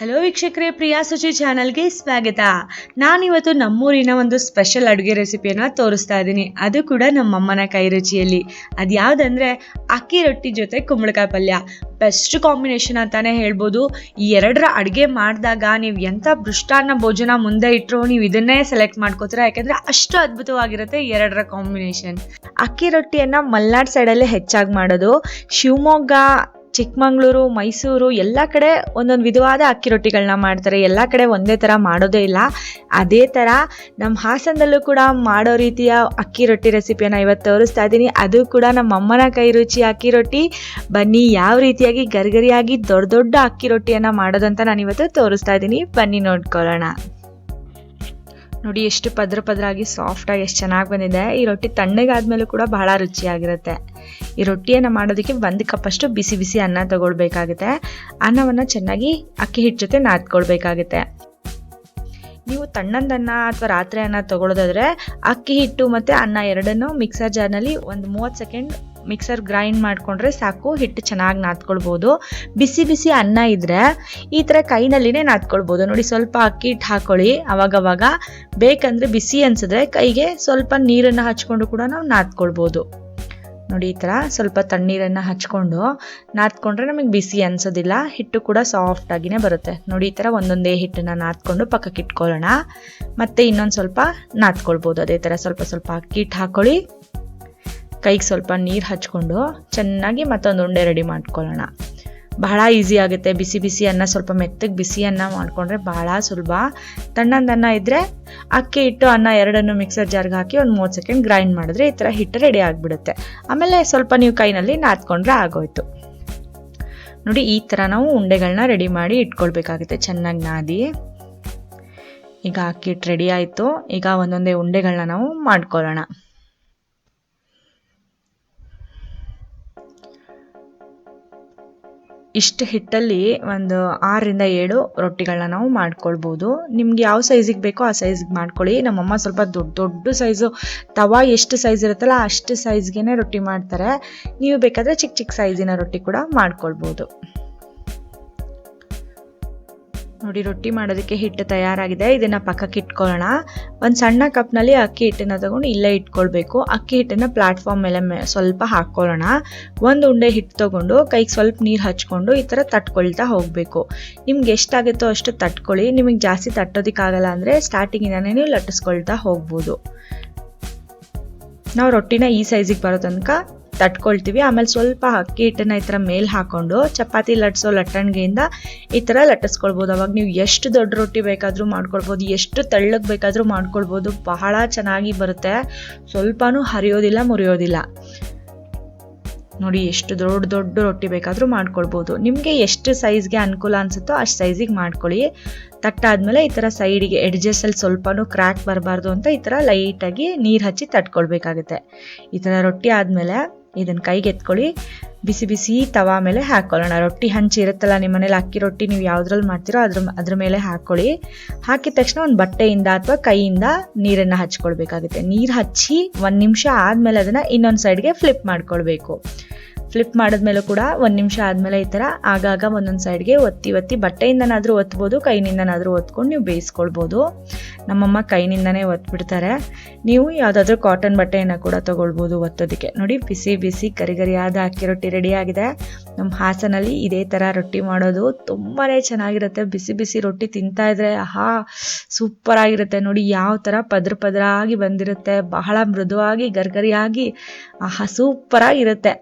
Hello ವೀಕ್ಷಕರೇ, ಪ್ರಿಯಾ ಸುಚಿ ಚಾನಲ್ಗೆ ಸ್ವಾಗತ. ನಾನಿವತ್ತು ನಮ್ಮೂರಿನ ಒಂದು ಸ್ಪೆಷಲ್ ಅಡುಗೆ ರೆಸಿಪಿಯನ್ನು ತೋರಿಸ್ತಾ ಇದ್ದೀನಿ. ಅದು ಕೂಡ ನಮ್ಮಮ್ಮನ ಕೈ ರುಚಿಯಲ್ಲಿ. ಅದು ಯಾವುದಂದರೆ, ಅಕ್ಕಿ ರೊಟ್ಟಿ ಜೊತೆ ಕುಂಬಳಕಾಯಿ ಪಲ್ಯ. ಬೆಸ್ಟ್ ಕಾಂಬಿನೇಷನ್ ಅಂತಾನೆ ಹೇಳ್ಬೋದು. ಈ ಎರಡರ ಅಡುಗೆ ಮಾಡಿದಾಗ ನೀವು ಎಂಥ ಭೃಷ್ಟಾನ್ನ ಭೋಜನ ಮುಂದೆ ಇಟ್ಟರು ನೀವು ಇದನ್ನೇ ಸೆಲೆಕ್ಟ್ ಮಾಡ್ಕೋತೀರಾ? ಯಾಕೆಂದರೆ ಅಷ್ಟು ಅದ್ಭುತವಾಗಿರುತ್ತೆ ಎರಡರ ಕಾಂಬಿನೇಷನ್ ಅಕ್ಕಿ ರೊಟ್ಟಿಯನ್ನು ಮಲೆನಾಡು ಸೈಡಲ್ಲಿ ಹೆಚ್ಚಾಗಿ ಮಾಡೋದು. ಶಿವಮೊಗ್ಗ ಚಿಕ್ಕಮಂಗ್ಳೂರು, ಮೈಸೂರು, ಎಲ್ಲ ಕಡೆ ಒಂದೊಂದು ವಿಧವಾದ ಅಕ್ಕಿ ರೊಟ್ಟಿಗಳನ್ನ ಮಾಡ್ತಾರೆ. ಎಲ್ಲ ಕಡೆ ಒಂದೇ ಥರ ಮಾಡೋದೇ ಇಲ್ಲ. ಅದೇ ಥರ ನಮ್ಮ ಹಾಸನದಲ್ಲೂ ಕೂಡ ಮಾಡೋ ರೀತಿಯ ಅಕ್ಕಿ ರೊಟ್ಟಿ ರೆಸಿಪಿಯನ್ನು ಇವತ್ತು ತೋರಿಸ್ತಾ ಇದ್ದೀನಿ ಅದು ಕೂಡ ನಮ್ಮ ಅಮ್ಮನ ಕೈ ರುಚಿ ಅಕ್ಕಿ ರೊಟ್ಟಿ. ಬನ್ನಿ, ಯಾವ ರೀತಿಯಾಗಿ ಗರಿಗರಿಯಾಗಿ ದೊಡ್ಡ ದೊಡ್ಡ ಅಕ್ಕಿ ರೊಟ್ಟಿಯನ್ನು ಮಾಡೋದಂತ ನಾನು ಇವತ್ತು ತೋರಿಸ್ತಾ ಇದ್ದೀನಿ ಬನ್ನಿ ನೋಡ್ಕೊಳ್ಳೋಣ. ನೋಡಿ, ಎಷ್ಟು ಪದ್ರ ಪದ್ರಾಗಿ ಸಾಫ್ಟಾಗಿ ಎಷ್ಟು ಚೆನ್ನಾಗಿ ಬಂದಿದೆ. ಈ ರೊಟ್ಟಿ ತಣ್ಣಗಾದ್ಮೇಲೂ ಕೂಡ ಬಹಳ ರುಚಿಯಾಗಿರುತ್ತೆ. ಈ ರೊಟ್ಟಿಯನ್ನು ಮಾಡೋದಕ್ಕೆ ಒಂದು ಕಪ್ಪಷ್ಟು ಬಿಸಿ ಬಿಸಿ ಅನ್ನ ತಗೊಳ್ಬೇಕಾಗುತ್ತೆ. ಅನ್ನವನ್ನು ಚೆನ್ನಾಗಿ ಅಕ್ಕಿ ಹಿಟ್ಟು ಜೊತೆ ನಾದ್ಕೊಳ್ಬೇಕಾಗುತ್ತೆ. ನೀವು ತಣ್ಣಂದನ್ನ ಅಥವಾ ರಾತ್ರಿ ಅನ್ನ ತಗೊಳ್ಳೋದಾದ್ರೆ ಅಕ್ಕಿ ಹಿಟ್ಟು ಮತ್ತು ಅನ್ನ ಎರಡನ್ನೂ ಮಿಕ್ಸರ್ ಜಾರ್ನಲ್ಲಿ ಒಂದು ಮೂವತ್ತು ಸೆಕೆಂಡ್ ಮಿಕ್ಸರ್ ಗ್ರೈಂಡ್ ಮಾಡಿಕೊಂಡ್ರೆ ಸಾಕು, ಹಿಟ್ಟು ಚೆನ್ನಾಗಿ ನಾದ್ಕೊಳ್ಬೋದು. ಬಿಸಿ ಬಿಸಿ ಅನ್ನ ಇದ್ದರೆ ಈ ಥರ ಕೈನಲ್ಲಿನೇ ನಾದ್ಕೊಳ್ಬೋದು. ನೋಡಿ, ಸ್ವಲ್ಪ ಅಕ್ಕಿ ಹಿಟ್ಟು ಹಾಕೊಳ್ಳಿ. ಅವಾಗವಾಗ ಬೇಕಂದರೆ ಬಿಸಿ ಅನ್ಸಿದ್ರೆ ಕೈಗೆ ಸ್ವಲ್ಪ ನೀರನ್ನು ಹಚ್ಕೊಂಡು ಕೂಡ ನಾವು ನಾದ್ಕೊಳ್ಬೋದು. ನೋಡಿ ಈ ಥರ ಸ್ವಲ್ಪ ತಣ್ಣೀರನ್ನು ಹಚ್ಕೊಂಡು ನಾದ್ಕೊಂಡ್ರೆ ನಮಗೆ ಬಿಸಿ ಅನಿಸೋದಿಲ್ಲ, ಹಿಟ್ಟು ಕೂಡ ಸಾಫ್ಟ್ ಆಗಿನೇ ಬರುತ್ತೆ. ನೋಡಿ ಈ ಥರ ಒಂದೊಂದೇ ಹಿಟ್ಟನ್ನು ನಾದ್ಕೊಂಡು ಪಕ್ಕಕ್ಕೆ ಇಟ್ಕೊಳ್ಳೋಣ. ಮತ್ತು ಇನ್ನೊಂದು ಸ್ವಲ್ಪ ನಾದ್ಕೊಳ್ಬೋದು, ಅದೇ ಥರ ಸ್ವಲ್ಪ ಸ್ವಲ್ಪ ಅಕ್ಕಿ ಹಿಟ್ಟು ಹಾಕ್ಕೊಳ್ಳಿ ಕೈಗೆ ಸ್ವಲ್ಪ ನೀರು ಹಚ್ಕೊಂಡು ಚೆನ್ನಾಗಿ ಮತ್ತೊಂದು ಉಂಡೆ ರೆಡಿ ಮಾಡ್ಕೊಳ್ಳೋಣ. ಬಹಳ ಈಸಿ ಆಗುತ್ತೆ. ಬಿಸಿ ಬಿಸಿ ಅನ್ನ ಸ್ವಲ್ಪ ಮೆತ್ತಗೆ ಬಿಸಿ ಅನ್ನ ಮಾಡಿಕೊಂಡ್ರೆ ಬಹಳ ಸುಲಭ. ತಣ್ಣಂದನ್ನ ಇದ್ದರೆ ಅಕ್ಕಿ ಹಿಟ್ಟು, ಅನ್ನ ಎರಡನ್ನು ಮಿಕ್ಸರ್ ಜಾರ್ಗೆ ಹಾಕಿ ಒಂದು ಮೂವತ್ತು ಸೆಕೆಂಡ್ ಗ್ರೈಂಡ್ ಮಾಡಿದ್ರೆ ಈ ಥರ ಹಿಟ್ಟು ರೆಡಿ ಆಗಿಬಿಡುತ್ತೆ. ಆಮೇಲೆ ಸ್ವಲ್ಪ ನೀವು ಕೈನಲ್ಲಿ ನಾದ್ಕೊಂಡ್ರೆ ಆಗೋಯ್ತು. ನೋಡಿ ಈ ಥರ ನಾವು ಉಂಡೆಗಳನ್ನ ರೆಡಿ ಮಾಡಿ ಇಟ್ಕೊಳ್ಬೇಕಾಗುತ್ತೆ. ಚೆನ್ನಾಗಿ ನಾದಿ. ಈಗ ಅಕ್ಕಿ ಹಿಟ್ಟು ರೆಡಿ ಆಯಿತು. ಈಗ ಒಂದೊಂದೇ ಉಂಡೆಗಳನ್ನ ನಾವು ಮಾಡ್ಕೊಳ್ಳೋಣ. ಇಷ್ಟು ಹಿಟ್ಟಲ್ಲಿ ಒಂದು ಆರರಿಂದ ಏಳು ರೊಟ್ಟಿಗಳನ್ನ ನಾವು ಮಾಡ್ಕೊಳ್ಬೋದು. ನಿಮ್ಗೆ ಯಾವ ಸೈಜಿಗೆ ಬೇಕೋ ಆ ಸೈಜಿಗೆ ಮಾಡ್ಕೊಳ್ಳಿ. ನಮ್ಮಮ್ಮ ಸ್ವಲ್ಪ ದೊಡ್ಡ ದೊಡ್ಡ ಸೈಜು ತವಾ ಎಷ್ಟು ಸೈಜ್ ಇರುತ್ತಲ್ಲ ಅಷ್ಟು ಸೈಜ್ಗೆ ರೊಟ್ಟಿ ಮಾಡ್ತಾರೆ. ನೀವು ಬೇಕಾದರೆ ಚಿಕ್ಕ ಚಿಕ್ಕ ಸೈಜಿನ ರೊಟ್ಟಿ ಕೂಡ ಮಾಡ್ಕೊಳ್ಬೋದು. ನೋಡಿ, ರೊಟ್ಟಿ ಮಾಡೋದಕ್ಕೆ ಹಿಟ್ಟು ತಯಾರಾಗಿದೆ. ಇದನ್ನು ಪಕ್ಕಕ್ಕೆ ಇಟ್ಕೊಳ್ಳೋಣ. ಒಂದು ಸಣ್ಣ ಕಪ್ನಲ್ಲಿ ಅಕ್ಕಿ ಹಿಟ್ಟನ್ನು ತಗೊಂಡು ಇಲ್ಲೇ ಇಟ್ಕೊಳ್ಬೇಕು. ಅಕ್ಕಿ ಹಿಟ್ಟನ್ನು ಪ್ಲಾಟ್ಫಾರ್ಮ್ ಮೇಲೆ ಸ್ವಲ್ಪ ಹಾಕ್ಕೊಳ್ಳೋಣ. ಒಂದು ಉಂಡೆ ಹಿಟ್ಟು ತೊಗೊಂಡು ಕೈಗೆ ಸ್ವಲ್ಪ ನೀರು ಹಚ್ಕೊಂಡು ಈ ಥರ ತಟ್ಕೊಳ್ತಾ ಹೋಗಬೇಕು. ನಿಮ್ಗೆ ಎಷ್ಟಾಗುತ್ತೋ ಅಷ್ಟು ತಟ್ಕೊಳ್ಳಿ. ನಿಮಗೆ ಜಾಸ್ತಿ ತಟ್ಟೋದಕ್ಕಾಗಲ್ಲ ಅಂದರೆ ಸ್ಟಾರ್ಟಿಂಗಿಂದನೇ ನೀವು ಲಟ್ಟಿಸ್ಕೊಳ್ತಾ ಹೋಗ್ಬೋದು. ನಾವು ರೊಟ್ಟಿನ ಈ ಸೈಜಿಗೆ ಬರೋ ತನಕ ತಟ್ಕೊಳ್ತೀವಿ. ಆಮೇಲೆ ಸ್ವಲ್ಪ ಅಕ್ಕಿ ಹಿಟ್ಟನ್ನ ಈ ಥರ ಮೇಲೆ ಹಾಕೊಂಡು ಚಪಾತಿ ಲಟ್ಸೋ ಲಟ್ಟಣಿಗೆಯಿಂದ ಈ ಥರ ಲಟ್ಟಿಸ್ಕೊಳ್ಬೋದು. ಅವಾಗ ನೀವು ಎಷ್ಟು ದೊಡ್ಡ ರೊಟ್ಟಿ ಬೇಕಾದರೂ ಮಾಡ್ಕೊಳ್ಬೋದು, ಎಷ್ಟು ತೆಳ್ಳಗೆ ಬೇಕಾದರೂ ಮಾಡ್ಕೊಳ್ಬೋದು, ಬಹಳ ಚೆನ್ನಾಗಿ ಬರುತ್ತೆ. ಸ್ವಲ್ಪನೂ ಹರಿಯೋದಿಲ್ಲ, ಮುರಿಯೋದಿಲ್ಲ. ನೋಡಿ, ಎಷ್ಟು ದೊಡ್ಡ ದೊಡ್ಡ ರೊಟ್ಟಿ ಬೇಕಾದರೂ ಮಾಡ್ಕೊಳ್ಬೋದು. ನಿಮಗೆ ಎಷ್ಟು ಸೈಜ್ಗೆ ಅನುಕೂಲ ಅನಿಸುತ್ತೋ ಅಷ್ಟು ಸೈಜಿಗೆ ಮಾಡ್ಕೊಳ್ಳಿ. ತಟ್ಟಾದ್ಮೇಲೆ ಈ ಥರ ಸೈಡಿಗೆ ಎಡ್ಜಸ್ಸಲ್ಲಿ ಸ್ವಲ್ಪನೂ ಕ್ರ್ಯಾಕ್ ಬರಬಾರ್ದು ಅಂತ ಈ ಥರ ಲೈಟಾಗಿ ನೀರು ಹಚ್ಚಿ ತಟ್ಕೊಳ್ಬೇಕಾಗುತ್ತೆ. ಈ ಥರ ರೊಟ್ಟಿ ಆದಮೇಲೆ ಇದನ್ನು ಕೈಗೆ ಎತ್ಕೊಳ್ಳಿ. ಬಿಸಿ ಬಿಸಿ ತವಾ ಮೇಲೆ ಹಾಕ್ಕೊಳ್ಳೋಣ ರೊಟ್ಟಿ ಹಂಚಿ ಇರುತ್ತಲ್ಲ ನಿಮ್ಮ ಮನೇಲಿ ಅಕ್ಕಿ ರೊಟ್ಟಿ ನೀವು ಯಾವುದ್ರಲ್ಲಿ ಮಾಡ್ತೀರೋ ಅದ್ರ ಅದ್ರ ಮೇಲೆ ಹಾಕ್ಕೊಳ್ಳಿ ಹಾಕಿದ ತಕ್ಷಣ ಒಂದು ಬಟ್ಟೆಯಿಂದ ಅಥವಾ ಕೈಯಿಂದ ನೀರನ್ನು ಹಚ್ಕೊಳ್ಬೇಕಾಗುತ್ತೆ. ನೀರು ಹಚ್ಚಿ ಒಂದು ನಿಮಿಷ ಆದಮೇಲೆ ಅದನ್ನು ಇನ್ನೊಂದು ಸೈಡ್ಗೆ ಫ್ಲಿಪ್ ಮಾಡ್ಕೊಳ್ಬೇಕು. ಫ್ಲಿಪ್ ಮಾಡಿದ್ಮೇಲೂ ಕೂಡ ಒಂದು ನಿಮಿಷ ಆದಮೇಲೆ ಈ ಥರ ಆಗಾಗ ಒಂದೊಂದು ಸೈಡ್ಗೆ ಒತ್ತಿ ಒತ್ತಿ ಬಟ್ಟೆಯಿಂದನಾದರೂ ಒತ್ಬೋದು, ಕೈನಿಂದನಾದರೂ ಒತ್ಕೊಂಡು ನೀವು ಬೇಯಿಸ್ಕೊಳ್ಬೋದು. ನಮ್ಮಮ್ಮ ಕೈನಿಂದನೇ ಒತ್ಬಿಡ್ತಾರೆ. ನೀವು ಯಾವುದಾದ್ರೂ ಕಾಟನ್ ಬಟ್ಟೆಯನ್ನು ಕೂಡ ತೊಗೊಳ್ಬೋದು ಒತ್ತೋದಕ್ಕೆ. ನೋಡಿ, ಬಿಸಿ ಬಿಸಿ ಗರಿಗರಿಯಾದ ಅಕ್ಕಿ ರೊಟ್ಟಿ ರೆಡಿಯಾಗಿದೆ ನಮ್ಮ ಹಾಸನಲ್ಲಿ ಇದೇ ಥರ ರೊಟ್ಟಿ ಮಾಡೋದು ತುಂಬಾ ಚೆನ್ನಾಗಿರುತ್ತೆ. ಬಿಸಿ ಬಿಸಿ ರೊಟ್ಟಿ ತಿಂತಾ ಇದ್ರೆ, ಆಹಾ ಸೂಪರ್ ಆಗಿರುತ್ತೆ. ನೋಡಿ, ಯಾವ ಥರ ಪದ್ರ ಪದರಾಗಿ ಬಂದಿರುತ್ತೆ. ಬಹಳ ಮೃದುವಾಗಿ ಗರ್ಗರಿಯಾಗಿ ಆಹಾ ಸೂಪರಾಗಿರುತ್ತೆ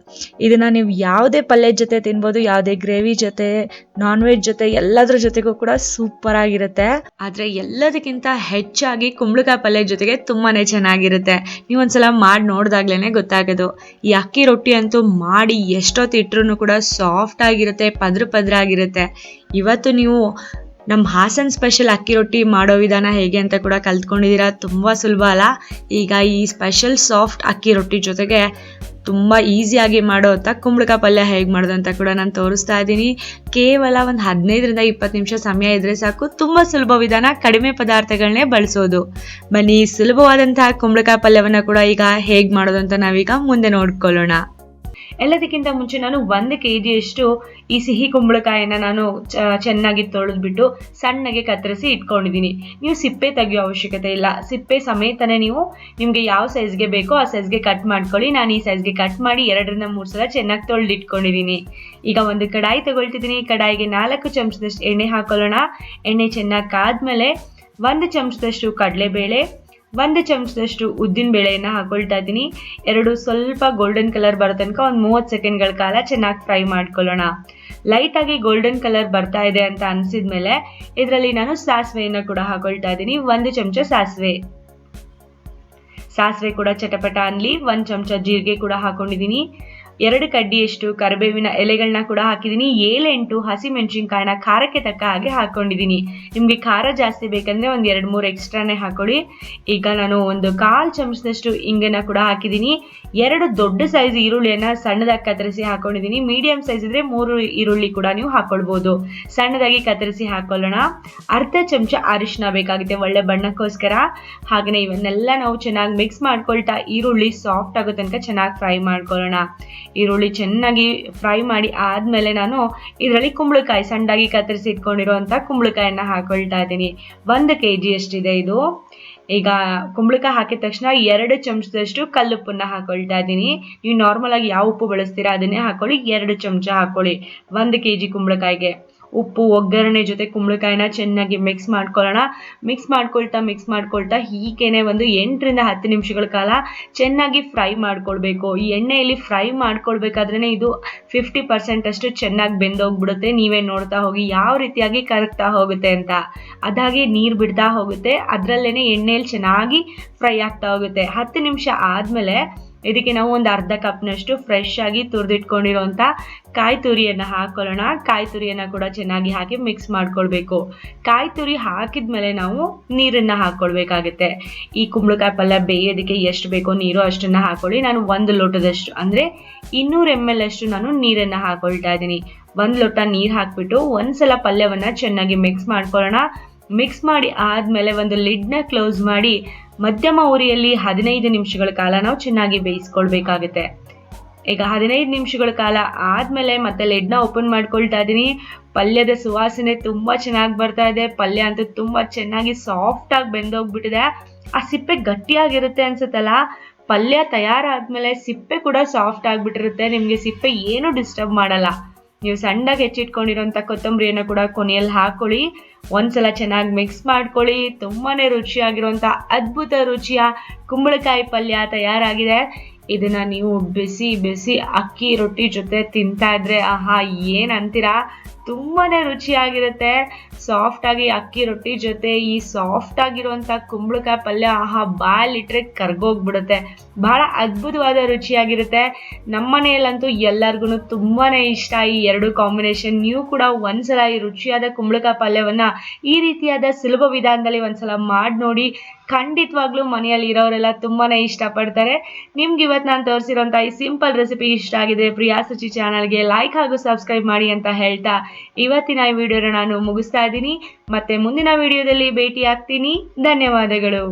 ಇದನ್ನು ನೀವು ಯಾವುದೇ ಪಲ್ಯದ ಜೊತೆ ತಿನ್ಬೋದು, ಯಾವುದೇ ಗ್ರೇವಿ ಜೊತೆ ನಾನ್ ವೆಜ್ ಜೊತೆ, ಎಲ್ಲದ್ರ ಜೊತೆಗೂ ಕೂಡ ಸೂಪರ್ ಆಗಿರುತ್ತೆ. ಆದರೆ ಎಲ್ಲದಕ್ಕಿಂತ ಹೆಚ್ಚಾಗಿ ಕುಂಬಳಕಾಯಿ ಪಲ್ಯ ಜೊತೆಗೆ ತುಂಬಾ ಚೆನ್ನಾಗಿರುತ್ತೆ. ನೀವೊಂದ್ಸಲ ಮಾಡಿ ನೋಡಿದಾಗ್ಲೇ ಗೊತ್ತಾಗೋದು. ಈ ಅಕ್ಕಿ ರೊಟ್ಟಿ ಅಂತೂ ಮಾಡಿ ಎಷ್ಟೊತ್ತು ಇಟ್ಟರು ಕೂಡ ಸಾಫ್ಟ್ ಆಗಿರುತ್ತೆ, ಪದ್ರ ಪದ್ರ ಆಗಿರುತ್ತೆ. ಇವತ್ತು ನೀವು ನಮ್ಮ ಹಾಸನ್ ಸ್ಪೆಷಲ್ ಅಕ್ಕಿ ರೊಟ್ಟಿ ಮಾಡೋ ವಿಧಾನ ಹೇಗೆ ಅಂತ ಕೂಡ ಕಲ್ತ್ಕೊಂಡಿದ್ದೀರಾ ತುಂಬ ಸುಲಭ ಅಲ್ಲ. ಈಗ ಈ ಸ್ಪೆಷಲ್ ಸಾಫ್ಟ್ ಅಕ್ಕಿ ರೊಟ್ಟಿ ಜೊತೆಗೆ ತುಂಬ ಈಸಿಯಾಗಿ ಮಾಡೋ ಅಂತ ಕುಂಬಳಕಾಯಿ ಪಲ್ಯ ಹೇಗೆ ಮಾಡೋದು ಅಂತ ಕೂಡ ನಾನು ತೋರಿಸ್ತಾ ಇದ್ದೀನಿ. ಕೇವಲ ಒಂದು ಹದಿನೈದರಿಂದ ಇಪ್ಪತ್ತು ನಿಮಿಷ ಸಮಯ ಇದ್ದರೆ ಸಾಕು. ತುಂಬ ಸುಲಭ ವಿಧಾನ ಕಡಿಮೆ ಪದಾರ್ಥಗಳನ್ನೇ ಬಳಸೋದು. ಬನ್ನಿ, ಸುಲಭವಾದಂತಹ ಕುಂಬಳಕಾಯಿ ಪಲ್ಯವನ್ನು ಕೂಡ ಈಗ ಹೇಗೆ ಮಾಡೋದು ಅಂತ ನಾವೀಗ ಮುಂದೆ ನೋಡ್ಕೊಳ್ಳೋಣ. ಎಲ್ಲದಕ್ಕಿಂತ ಮುಂಚೆ ನಾನು ಒಂದು ಕೆ ಜಿಯಷ್ಟು ಈ ಸಿಹಿ ಕುಂಬಳಕಾಯಿನ ನಾನು ಚೆನ್ನಾಗಿ ತೊಳೆದ್ಬಿಟ್ಟು ಸಣ್ಣಗೆ ಕತ್ತರಿಸಿ ಇಟ್ಕೊಂಡಿದ್ದೀನಿ. ನೀವು ಸಿಪ್ಪೆ ತೆಗೆಯೋ ಅವಶ್ಯಕತೆ ಇಲ್ಲ. ಸಿಪ್ಪೆ ಸಮೇತನೇ ನೀವು ನಿಮಗೆ ಯಾವ ಸೈಜ್ಗೆ ಬೇಕೋ ಆ ಸೈಜ್ಗೆ ಕಟ್ ಮಾಡ್ಕೊಳ್ಳಿ. ನಾನು ಈ ಸೈಜ್ಗೆ ಕಟ್ ಮಾಡಿ ಎರಡರಿಂದ ಮೂರು ಸಲ ಚೆನ್ನಾಗಿ ತೊಳೆದು ಇಟ್ಕೊಂಡಿದ್ದೀನಿ ಈಗ ಒಂದು ಕಡಾಯಿ ತಗೊಳ್ತಿದ್ದೀನಿ. ಕಡಾಯಿಗೆ ನಾಲ್ಕು ಚಮಚದಷ್ಟು ಎಣ್ಣೆ ಹಾಕೊಳ್ಳೋಣ. ಎಣ್ಣೆ ಚೆನ್ನಾಗಿ ಕಾದ್ಮೇಲೆ ಒಂದು ಚಮಚದಷ್ಟು ಕಡಲೆಬೇಳೆ ಒಂದು ಚಮಚದಷ್ಟು ಉದ್ದಿನ ಬೇಳೆಯನ್ನು ಹಾಕೊಳ್ತಾ ಇದ್ದೀನಿ. ಎರಡು ಸ್ವಲ್ಪ ಗೋಲ್ಡನ್ ಕಲರ್ ಬರೋ ತನಕ ಒಂದು ಮೂವತ್ತು ಸೆಕೆಂಡ್ಗಳ ಕಾಲ ಚೆನ್ನಾಗಿ ಫ್ರೈ ಮಾಡ್ಕೊಳ್ಳೋಣ. ಲೈಟಾಗಿ ಗೋಲ್ಡನ್ ಕಲರ್ ಬರ್ತಾ ಇದೆ ಅಂತ ಅನಿಸಿದ್ಮೇಲೆ ಇದರಲ್ಲಿ ನಾನು ಸಾಸಿವೆಯನ್ನು ಕೂಡ ಹಾಕೊಳ್ತಾ ಇದ್ದೀನಿ. ಒಂದು ಚಮಚ ಸಾಸಿವೆ. ಸಾಸಿವೆ ಕೂಡ ಚಟಪಟ ಅನ್ಲಿ. ಒಂದು ಚಮಚ ಜೀರಿಗೆ ಕೂಡ ಹಾಕೊಂಡಿದ್ದೀನಿ. ಎರಡು ಕಡ್ಡಿಯಷ್ಟು ಕರಿಬೇವಿನ ಎಲೆಗಳನ್ನ ಕೂಡ ಹಾಕಿದ್ದೀನಿ. ಏಳೆಂಟು ಹಸಿ ಮೆಣಸಿನ್ಕಾಯಿನ ಖಾರಕ್ಕೆ ತಕ್ಕ ಹಾಗೆ ಹಾಕೊಂಡಿದ್ದೀನಿ. ನಿಮಗೆ ಖಾರ ಜಾಸ್ತಿ ಬೇಕಂದರೆ ಒಂದು ಎರಡು ಮೂರು ಎಕ್ಸ್ಟ್ರಾನೇ ಹಾಕೊಳ್ಳಿ. ಈಗ ನಾನು ಒಂದು ಕಾಲು ಚಮಚದಷ್ಟು ಇಂಗನ್ನ ಕೂಡ ಹಾಕಿದ್ದೀನಿ. ಎರಡು ದೊಡ್ಡ ಸೈಜ್ ಈರುಳ್ಳಿಯನ್ನು ಸಣ್ಣದಾಗಿ ಕತ್ತರಿಸಿ ಹಾಕೊಂಡಿದ್ದೀನಿ. ಮೀಡಿಯಂ ಸೈಜ್ ಇದ್ರೆ ಮೂರು ಈರುಳ್ಳಿ ಕೂಡ ನೀವು ಹಾಕೊಳ್ಬೋದು. ಸಣ್ಣದಾಗಿ ಕತ್ತರಿಸಿ ಹಾಕೊಳ್ಳೋಣ. ಅರ್ಧ ಚಮಚ ಅರಿಶಿನ ಬೇಕಾಗುತ್ತೆ ಒಳ್ಳೆ ಬಣ್ಣಕ್ಕೋಸ್ಕರ. ಹಾಗೆಯೇ ಇವನ್ನೆಲ್ಲ ನಾವು ಚೆನ್ನಾಗಿ ಮಿಕ್ಸ್ ಮಾಡ್ಕೊಳ್ತಾ ಈರುಳ್ಳಿ ಸಾಫ್ಟ್ ಆಗೋ ತನಕ ಚೆನ್ನಾಗಿ ಫ್ರೈ ಮಾಡ್ಕೊಳ್ಳೋಣ. ಈರುಳ್ಳಿ ಚೆನ್ನಾಗಿ ಫ್ರೈ ಮಾಡಿ ಆದಮೇಲೆ ನಾನು ಇದರಲ್ಲಿ ಕುಂಬಳಕಾಯಿ ಸಣ್ಣದಾಗಿ ಕತ್ತರಿಸಿ ಇಟ್ಕೊಂಡಿರುವಂಥ ಕುಂಬಳಕಾಯಿನ ಹಾಕೊಳ್ತಾ ಇದ್ದೀನಿ. ಒಂದು ಕೆ ಜಿ ಅಷ್ಟಿದೆ ಇದು. ಈಗ ಕುಂಬಳಕಾಯಿ ಹಾಕಿದ ತಕ್ಷಣ ಎರಡು ಚಮಚದಷ್ಟು ಕಲ್ಲುಪ್ಪನ್ನ ಹಾಕೊಳ್ತಾ ಇದ್ದೀನಿ. ನೀವು ನಾರ್ಮಲಾಗಿ ಯಾವ ಉಪ್ಪು ಬಳಸ್ತೀರಾ ಅದನ್ನೇ ಹಾಕೊಳ್ಳಿ, ಎರಡು ಚಮಚ ಹಾಕೊಳ್ಳಿ. ಒಂದು ಕೆ ಜಿ ಕುಂಬಳಕಾಯಿಗೆ. ಉಪ್ಪು, ಒಗ್ಗರಣೆ ಜೊತೆ ಕುಂಬಳಕಾಯಿನ ಚೆನ್ನಾಗಿ ಮಿಕ್ಸ್ ಮಾಡ್ಕೊಳ್ಳೋಣ. ಮಿಕ್ಸ್ ಮಾಡ್ಕೊಳ್ತಾ ಮಿಕ್ಸ್ ಮಾಡ್ಕೊಳ್ತಾ ಹೀಗೇನೆ ಒಂದು ಎಂಟರಿಂದ ಹತ್ತು ನಿಮಿಷಗಳ ಕಾಲ ಚೆನ್ನಾಗಿ ಫ್ರೈ ಮಾಡ್ಕೊಳ್ಬೇಕು. ಈ ಎಣ್ಣೆಯಲ್ಲಿ ಫ್ರೈ ಮಾಡ್ಕೊಳ್ಬೇಕಾದ್ರೇ ಇದು ಫಿಫ್ಟಿ ಪರ್ಸೆಂಟ್ ಅಷ್ಟು ಚೆನ್ನಾಗಿ ಬೆಂದೋಗ್ಬಿಡುತ್ತೆ. ನೀವೇ ನೋಡ್ತಾ ಹೋಗಿ ಯಾವ ರೀತಿಯಾಗಿ ಕರಗ್ತಾ ಹೋಗುತ್ತೆ ಅಂತ. ಅದಾಗಿ ನೀರು ಬಿಡ್ತಾ ಹೋಗುತ್ತೆ. ಅದರಲ್ಲೇ ಎಣ್ಣೆಯಲ್ಲಿ ಚೆನ್ನಾಗಿ ಫ್ರೈ ಆಗ್ತಾ ಹೋಗುತ್ತೆ. ಹತ್ತು ನಿಮಿಷ ಆದಮೇಲೆ ಇದಕ್ಕೆ ನಾವು ಒಂದು ಅರ್ಧ ಕಪ್ನಷ್ಟು ಫ್ರೆಶ್ ಆಗಿ ತುರಿದಿಟ್ಕೊಂಡಿರೋಂಥ ಕಾಯಿ ತುರಿಯನ್ನು ಹಾಕೊಳ್ಳೋಣ. ಕಾಯಿ ತುರಿಯನ್ನು ಕೂಡ ಚೆನ್ನಾಗಿ ಹಾಕಿ ಮಿಕ್ಸ್ ಮಾಡ್ಕೊಳ್ಬೇಕು. ಕಾಯಿ ತುರಿ ಹಾಕಿದ್ಮೇಲೆ ನಾವು ನೀರನ್ನು ಹಾಕ್ಕೊಳ್ಬೇಕಾಗುತ್ತೆ ಈ ಕುಂಬಳಕಾಯಿ ಪಲ್ಯ ಬೇಯೋದಕ್ಕೆ ಎಷ್ಟು ಬೇಕೋ ನೀರು ಅಷ್ಟನ್ನು ಹಾಕೊಳ್ಳಿ. ನಾನು ಒಂದು ಲೋಟದಷ್ಟು, ಅಂದರೆ ಇನ್ನೂರು ಎಂ ಎಲ್ ಅಷ್ಟು ನಾನು ನೀರನ್ನು ಹಾಕೊಳ್ತಾ ಇದ್ದೀನಿ. ಒಂದು ಲೋಟ ನೀರು ಹಾಕ್ಬಿಟ್ಟು ಒಂದ್ಸಲ ಪಲ್ಯವನ್ನು ಚೆನ್ನಾಗಿ ಮಿಕ್ಸ್ ಮಾಡ್ಕೊಳ್ಳೋಣ. ಮಿಕ್ಸ್ ಮಾಡಿ ಆದಮೇಲೆ ಒಂದು ಲಿಡ್ನ ಕ್ಲೋಸ್ ಮಾಡಿ ಮಧ್ಯಮ ಉರಿಯಲ್ಲಿ ಹದಿನೈದು ನಿಮಿಷಗಳ ಕಾಲ ನಾವು ಚೆನ್ನಾಗಿ ಬೇಯಿಸ್ಕೊಳ್ಬೇಕಾಗುತ್ತೆ. ಈಗ ಹದಿನೈದು ನಿಮಿಷಗಳ ಕಾಲ ಆದಮೇಲೆ ಮತ್ತೆ ಲೆಡ್ನ ಓಪನ್ ಮಾಡ್ಕೊಳ್ತಾ ಇದ್ದೀನಿ. ಪಲ್ಯದ ಸುವಾಸನೆ ತುಂಬ ಚೆನ್ನಾಗಿ ಬರ್ತಾ ಇದೆ. ಪಲ್ಯ ಅಂತೂ ತುಂಬ ಚೆನ್ನಾಗಿ ಸಾಫ್ಟಾಗಿ ಬೆಂದೋಗ್ಬಿಟ್ಟಿದೆ. ಆ ಸಿಪ್ಪೆ ಗಟ್ಟಿಯಾಗಿರುತ್ತೆ ಅನ್ಸುತ್ತಲ್ಲ? ಪಲ್ಯ ತಯಾರಾದ್ಮೇಲೆ ಸಿಪ್ಪೆ ಕೂಡ ಸಾಫ್ಟ್ ಆಗಿಬಿಟ್ಟಿರುತ್ತೆ. ನಿಮಗೆ ಸಿಪ್ಪೆ ಏನು ಡಿಸ್ಟರ್ಬ್ ಮಾಡಲ್ಲ. ನೀವು ಸಣ್ಣಗೆ ಹೆಚ್ಚಿಟ್ಕೊಂಡಿರೋಂಥ ಕೊತ್ತಂಬರಿಯನ್ನು ಕೂಡ ಕೊನೆಯಲ್ಲಿ ಹಾಕ್ಕೊಳ್ಳಿ ಒಂದ್ಸಲ ಚೆನ್ನಾಗಿ ಮಿಕ್ಸ್ ಮಾಡ್ಕೊಳ್ಳಿ. ತುಂಬಾ ರುಚಿಯಾಗಿರುವಂಥ ಅದ್ಭುತ ರುಚಿಯ ಕುಂಬಳಕಾಯಿ ಪಲ್ಯ ತಯಾರಾಗಿದೆ. ಇದನ್ನ ನೀವು ಬಿಸಿ ಬಿಸಿ ಅಕ್ಕಿ ರೊಟ್ಟಿ ಜೊತೆ ತಿಂತಾ ಇದ್ರೆ ಆಹಾ ಏನು ಅಂತೀರಾ ತುಂಬಾ ರುಚಿಯಾಗಿರುತ್ತೆ. ಸಾಫ್ಟ್ ಆಗಿ ಅಕ್ಕಿ ರೊಟ್ಟಿ ಜೊತೆ ಈ ಸಾಫ್ಟ್ ಆಗಿರುವಂತ ಕುಂಬಳಕಾಯಿ ಪಲ್ಯ ಆಹಾ ಬಾಯಲ್ಲಿಟ್ರೆ ಕರ್ಗೋಗ್ಬಿಡುತ್ತೆ. ಬಹಳ ಅದ್ಭುತವಾದ ರುಚಿಯಾಗಿರುತ್ತೆ. ನಮ್ಮನೆಯಲ್ಲಂತೂ ಎಲ್ಲರಿಗೂ ತುಂಬಾ ಇಷ್ಟ ಈ ಎರಡು ಕಾಂಬಿನೇಷನ್ ನೀವು ಕೂಡ ಒಂದ್ಸಲ ಈ ರುಚಿಯಾದ ಕುಂಬಳಕಾಯಿ ಪಲ್ಯವನ್ನ ಈ ರೀತಿಯಾದ ಸುಲಭ ವಿಧಾನದಲ್ಲಿ ಒಂದ್ಸಲ ಮಾಡಿ ನೋಡಿ ಖಂಡಿತವಾಗ್ಲೂ ಮನೆಯಲ್ಲಿ ಇರೋರೆಲ್ಲ ತುಂಬಾನೇ ಇಷ್ಟಪಡ್ತಾರೆ. ನಿಮ್ಗೆ ಇವತ್ತು ನಾನು ತೋರಿಸಿರೋಂಥ ಈ ಸಿಂಪಲ್ ರೆಸಿಪಿ ಇಷ್ಟ ಆಗಿದೆ ಪ್ರಿಯಾ ಸುಚಿ ಚಾನಲ್ಗೆ ಲೈಕ್ ಹಾಗೂ ಸಬ್ಸ್ಕ್ರೈಬ್ ಮಾಡಿ ಅಂತ ಹೇಳ್ತಾ ಇವತ್ತಿನ ಈ ವಿಡಿಯೋನ ನಾನು ಮುಗಿಸ್ತಾ ಇದ್ದೀನಿ. ಮತ್ತೆ ಮುಂದಿನ ವಿಡಿಯೋದಲ್ಲಿ ಭೇಟಿ ಆಗ್ತೀನಿ ಧನ್ಯವಾದಗಳು.